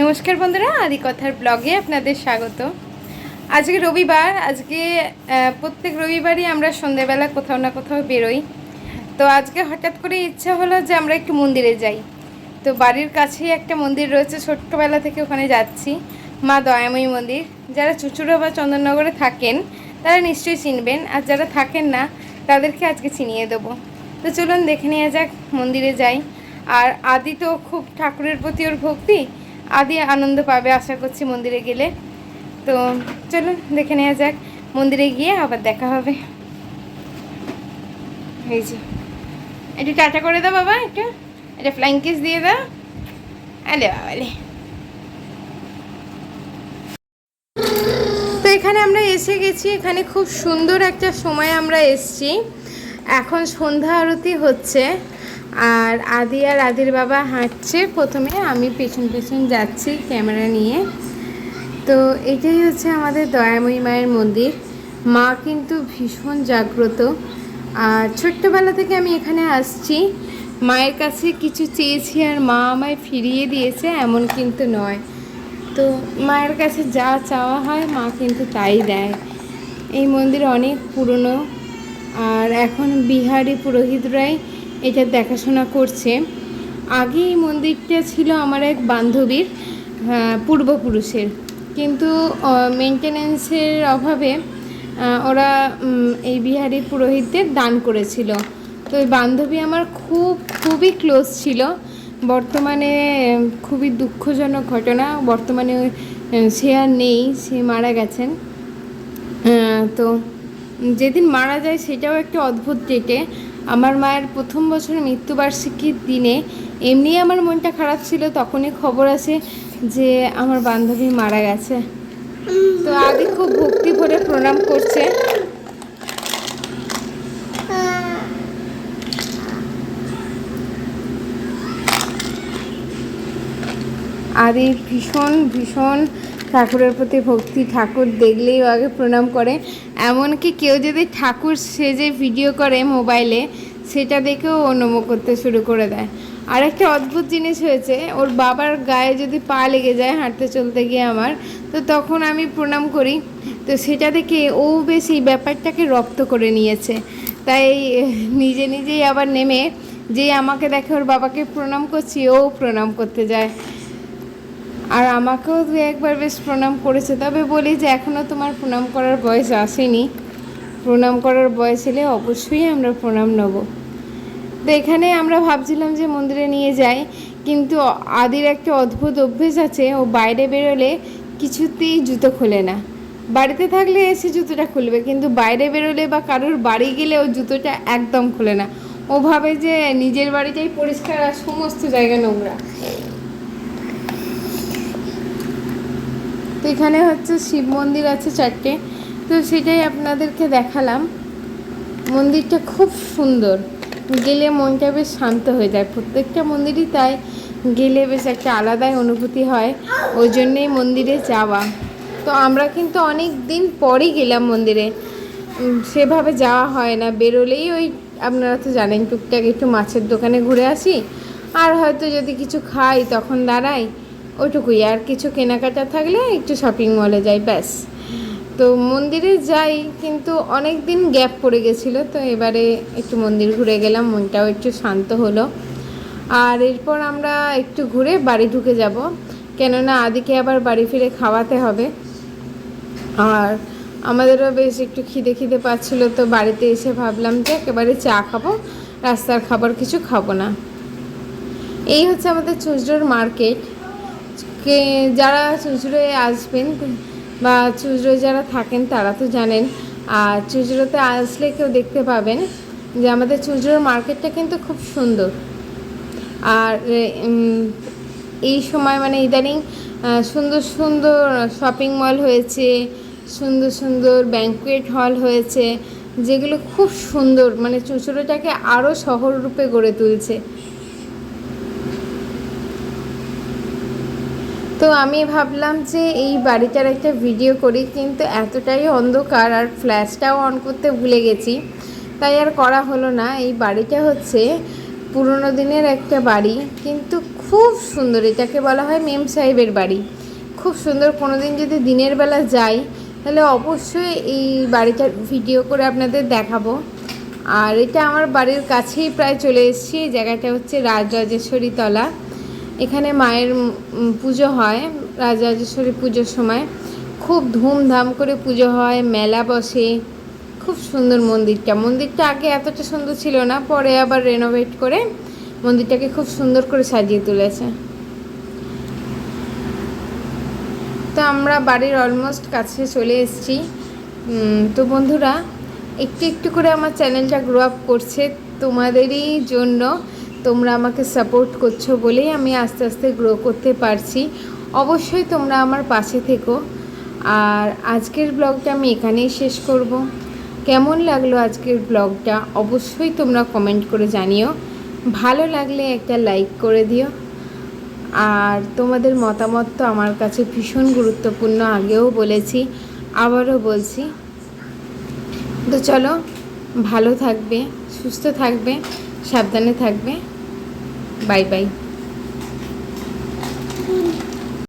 নমস্কার বন্ধুরা আদি কথার ব্লগে আপনাদের স্বাগত। আজকে রবিবার, আজকে প্রত্যেক রবিবারই আমরা সন্ধেবেলা কোথাও না কোথাও বেরোই। তো আজকে হঠাৎ করে ইচ্ছা হলো যে আমরা একটু মন্দিরে যাই। তো বাড়ির কাছেই একটা মন্দির রয়েছে, ছোট্টবেলা থেকে ওখানে যাচ্ছি, মা দয়াময়ী মন্দির। যারা চুচুড়ো বা চন্দননগরে থাকেন, তারা নিশ্চয়ই চিনবেন। আর যারা থাকেন না, তাদেরকে আজকে চিনিয়ে দেবো। তো চলুন দেখে নেওয়া যাক মন্দিরে যাই। আর আদি তো খুব ঠাকুরের প্রতি ওর ভক্তি আদি আনন্দ পাবে আশা করছি মন্দিরে গেলে। তো চলো দেখে নেওয়া যাক। মন্দিরে গিয়ে আবার দেখা হবে। এই যে। একটু টাটা করে দাও বাবা, একটু। একটা ফ্লাইং কিস দিয়ে দাও। আলে বাবালে তো এখানে আমরা এসে গেছি। এখানে খুব সুন্দর একটা সময় আমরা এসছি। এখন সন্ধ্যা আরতি হচ্ছে। আর আদি আর আদির বাবা হাঁটছে প্রথমে, আমি পেছন পেছন যাচ্ছি ক্যামেরা নিয়ে। তো এটাই হচ্ছে আমাদের দয়াময়ী মায়ের মন্দির। মা কিন্তু ভীষণ জাগ্রত। আর ছোট্টবেলা থেকে আমি এখানে আসছি। মায়ের কাছে কিছু চেয়েছি আর মা আমায় ফিরিয়ে দিয়েছে, এমন কিন্তু নয়। তো মায়ের কাছে যা চাওয়া হয় মা কিন্তু তাই দেয়। এই মন্দির অনেক পুরনো। আর এখন বিহারি পুরোহিতরাই এটা দেখাশোনা করছে। আগে এই মন্দিরটা ছিল আমার এক বান্ধবীর পূর্বপুরুষের। কিন্তু মেনটেনেন্সের অভাবে ওরা এই বিহারি পুরোহিতদের দান করেছিল। তো ওই বান্ধবী আমার খুব, খুবই ক্লোজ ছিল। বর্তমানে খুবই দুঃখজনক ঘটনা। বর্তমানে সে আর নেই, সে মারা গেছেন। তো, যেদিন মারা যায়, সেটাও একটা অদ্ভুত ডেটে আমার মায়ের প্রথম বছর মৃত্যুবার্ষিকীর দিনে এমনি আমার মনটা খারাপ ছিল, তখনই খবর আসে যে আমার বান্ধবী মারা গেছে। তো আদি খুব ভক্তি ভরে প্রণাম করছে। আদি ভীষণ ভীষণ ঠাকুরের প্রতি ভক্তি ঠাকুর দেখলেই আগে প্রণাম করে। এমনকি কেউ যদি ঠাকুর সেজে ভিডিও করে মোবাইলে সেটা দেখেও ও করতে শুরু করে দেয়। আর একটা অদ্ভুত জিনিস হয়েছে, ওর বাবার গায়ে যদি পা লেগে যায় হাঁটতে চলতে গিয়ে আমার, তো তখন আমি প্রণাম করি। তো সেটা দেখে ও বেশ ব্যাপারটাকে রপ্ত করে নিয়েছে। তাই নিজে নিজেই আবার নেমে যে আমাকে দেখে ওর বাবাকে প্রণাম করছি, ও প্রণাম করতে যায়। আর আমাকেও দু একবার বেশ প্রণাম করেছে। তবে বলি যে এখনও তোমার প্রণাম করার বয়স আসেনি। প্রণাম করার বয়স এলে অবশ্যই আমরা প্রণাম নেব। তো এখানে আমরা ভাবছিলাম যে মন্দিরে নিয়ে যাই, কিন্তু আদির একটা অদ্ভুত অভ্যেস আছে, ও বাইরে বেরোলে কিছুতেই জুতো খোলে না। বাড়িতে থাকলে এসে জুতোটা খুলবে, কিন্তু বাইরে বেরোলে বা কারোর বাড়ি গেলে ও জুতোটা একদম খোলে না। ও ভাবে যে নিজের বাড়িটাই পরিষ্কার আর সমস্ত জায়গা নোংরা। তো এখানে হচ্ছে শিব মন্দির আছে চারটে। তো সেটাই আপনাদেরকে দেখালাম। মন্দিরটা খুব সুন্দর। গেলে মনটা বেশ শান্ত হয়ে যায়। প্রত্যেকটা মন্দিরই তাই গেলে বেশ একটা আলাদাই অনুভূতি হয়। ওই জন্যেই মন্দিরে যাওয়া। তো আমরা কিন্তু অনেক দিন পরই গেলাম মন্দিরে। সেভাবে যাওয়া হয় না। বেরোলেই ওই আপনারা তো জানেন, টুকটাক একটু মাছের দোকানে ঘুরে আসি। আর হয়তো যদি কিছু খাই তখন দাঁড়াই। ওইটুকুই। আর কিছু কেনাকাটা থাকলে একটু শপিং মলে যাই, ব্যাস। তো মন্দিরে যাই, কিন্তু অনেক দিন গ্যাপ পড়ে গেছিল, তো এবারে একটু মন্দির ঘুরে গেলাম, মনটাও একটু শান্ত হলো। আর এরপর আমরা একটু ঘুরে বাড়ি ঢুকে যাব। কেননা আদিকে আবার বাড়ি ফিরে খাওয়াতে হবে। আর আমাদেরও বেশ একটু খিদে খিদে পাচ্ছিল, তো বাড়িতে এসে ভাবলাম যে একেবারে চা খাব, রাস্তার খাবার কিছু খাব না। এই হচ্ছে আমাদের চুচড়োর মার্কেট কে যারা চুচড়োয় আসবেন বা চুচড়োয় যারা থাকেন তারা তো জানেন। আর চুচড়োতে আসলে কেউ দেখতে পাবেন যে আমাদের চুচড়োর মার্কেটটা কিন্তু খুব সুন্দর। আর এই সময় মানে ইদানিং সুন্দর সুন্দর শপিং মল হয়েছে, সুন্দর সুন্দর ব্যাঙ্কুয়েট হল হয়েছে, যেগুলো খুব সুন্দর মানে চুচড়োটাকে আরও শহর রূপে গড়ে তুলছে। তো আমি ভাবলাম যে এই বাড়িটার একটা ভিডিও করি, কিন্তু এতটাই অন্ধকার আর ফ্ল্যাশটাও অন করতে ভুলে গেছি। তাই আর করা হলো না। এই বাড়িটা হচ্ছে পুরোনো দিনের একটা বাড়ি, কিন্তু খুব সুন্দর। এটাকে বলা হয় মেম সাহেবের বাড়ি। খুব সুন্দর। কোনো দিন যদি দিনের বেলা যাই, তাহলে অবশ্যই এই বাড়িটার ভিডিও করে আপনাদের দেখাবো। আর এটা আমার বাড়ির কাছেই প্রায় চলে এসেছি। জায়গাটা হচ্ছে রাজরাজেশ্বরী তলা এখানে মায়ের পুজো হয় রাজরাজেশ্বরী পুজোর সময়। খুব ধুমধাম করে পুজো হয়, মেলা বসে। খুব সুন্দর মন্দিরটা। মন্দিরটা আগে এতটা সুন্দর ছিল না, পরে আবার রেনোভেট করে মন্দিরটাকে খুব সুন্দর করে সাজিয়ে তুলেছে। তো আমরা বাড়ির অলমোস্ট কাছে চলে এসেছি। তো বন্ধুরা, একটু একটু করে আমার চ্যানেলটা গ্রো আপ করছে তোমাদেরই জন্য। তোমরা আমাকে সাপোর্ট করছ বলেই আমি আস্তে আস্তে গ্রো করতে পারছি। অবশ্যই তোমরা আমার পাশে থেকো। আর আজকের ব্লগটা আমি এখানেই শেষ করব। কেমন লাগল আজকের ব্লগটা অবশ্যই তোমরা কমেন্ট করে জানিও। ভালো লাগলে একটা লাইক করে দিও। আর তোমাদের মতামত তো আমার কাছে ভীষণ গুরুত্বপূর্ণ, আগেও বলেছি, আবারও বলছি। তো চলো, ভালো থাকবে, সুস্থ থাকবে, সাবধানে থাকবে। Bye, bye.